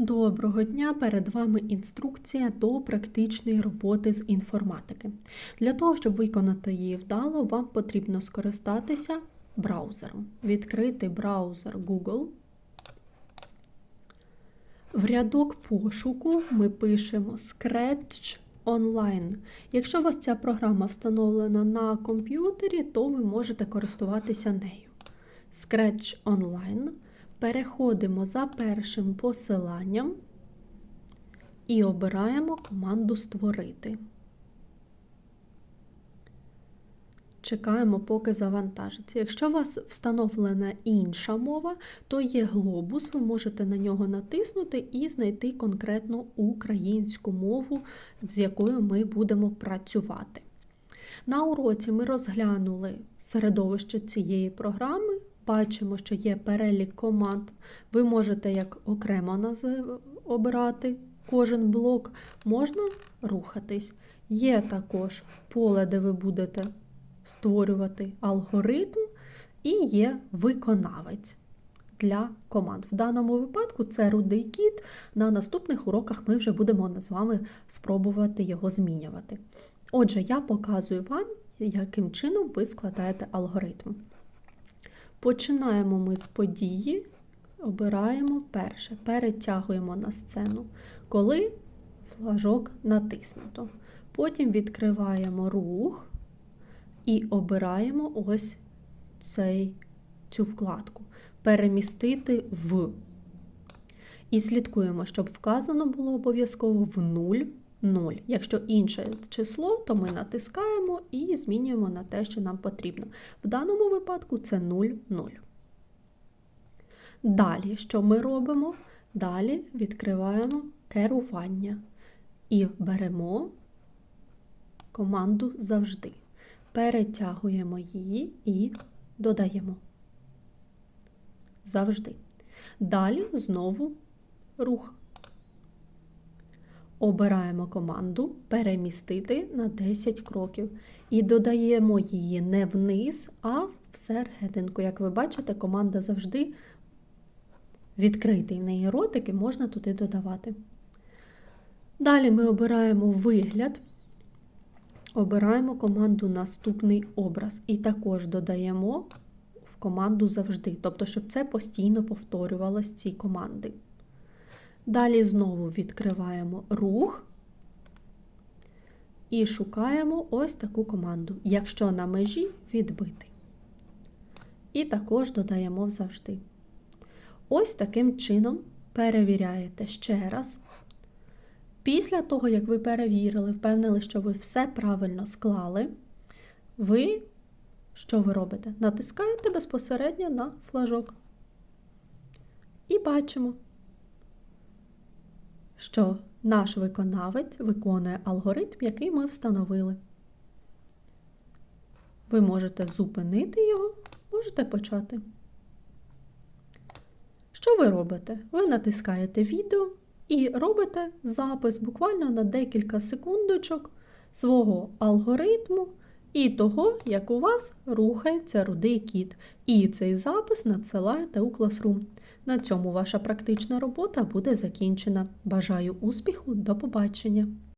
Доброго дня! Перед вами інструкція до практичної роботи з інформатики. Для того, щоб виконати її вдало, вам потрібно скористатися браузером. Відкрити браузер Google. В рядок пошуку ми пишемо Scratch Online. Якщо у вас ця програма встановлена на комп'ютері, то ви можете користуватися нею. Scratch Online. Переходимо за першим посиланням і обираємо команду Створити. Чекаємо, поки завантажиться. Якщо у вас встановлена інша мова, то є глобус, ви можете на нього натиснути і знайти конкретну українську мову, з якою ми будемо працювати. На уроці ми розглянули середовище цієї програми. Бачимо, що є перелік команд. Ви можете як окремо назив... обирати кожен блок, можна рухатись. Є також поле, де ви будете створювати алгоритм, і є виконавець для команд. В даному випадку це рудий кіт. На наступних уроках ми вже будемо з вами спробувати його змінювати. Отже, я показую вам, яким чином ви складаєте алгоритм. Починаємо ми з події, обираємо перше, перетягуємо на сцену, коли флажок натиснуто. Потім відкриваємо рух і обираємо ось цей, цю вкладку Перемістити в. І слідкуємо, щоб вказано було обов'язково в 0. 0. Якщо інше число, то ми натискаємо і змінюємо на те, що нам потрібно. В даному випадку це 0, 0. Далі, що ми робимо? Далі відкриваємо керування і беремо команду завжди. Перетягуємо її і додаємо. Завжди. Далі знову рух. Обираємо команду перемістити на 10 кроків і додаємо її не вниз, а всерединку. Як ви бачите, команда завжди відкритий в неї ротик і можна туди додавати. Далі ми обираємо вигляд, обираємо команду Наступний образ і також додаємо в команду завжди, тобто, щоб це постійно повторювалось ці команди. Далі знову відкриваємо рух і шукаємо ось таку команду, якщо на межі відбити. І також додаємо завжди. Ось таким чином перевіряєте ще раз. Після того, як ви перевірили, впевнили, що ви все правильно склали, ви що ви робите? Натискаєте безпосередньо на флажок. І бачимо що наш виконавець виконує алгоритм, який ми встановили. Ви можете зупинити його, можете почати. Що ви робите? Ви натискаєте відео і робите запис буквально на декілька секундочок свого алгоритму і того, як у вас рухається рудий кіт. І цей запис надсилаєте у Classroom. На цьому ваша практична робота буде закінчена. Бажаю успіху, до побачення!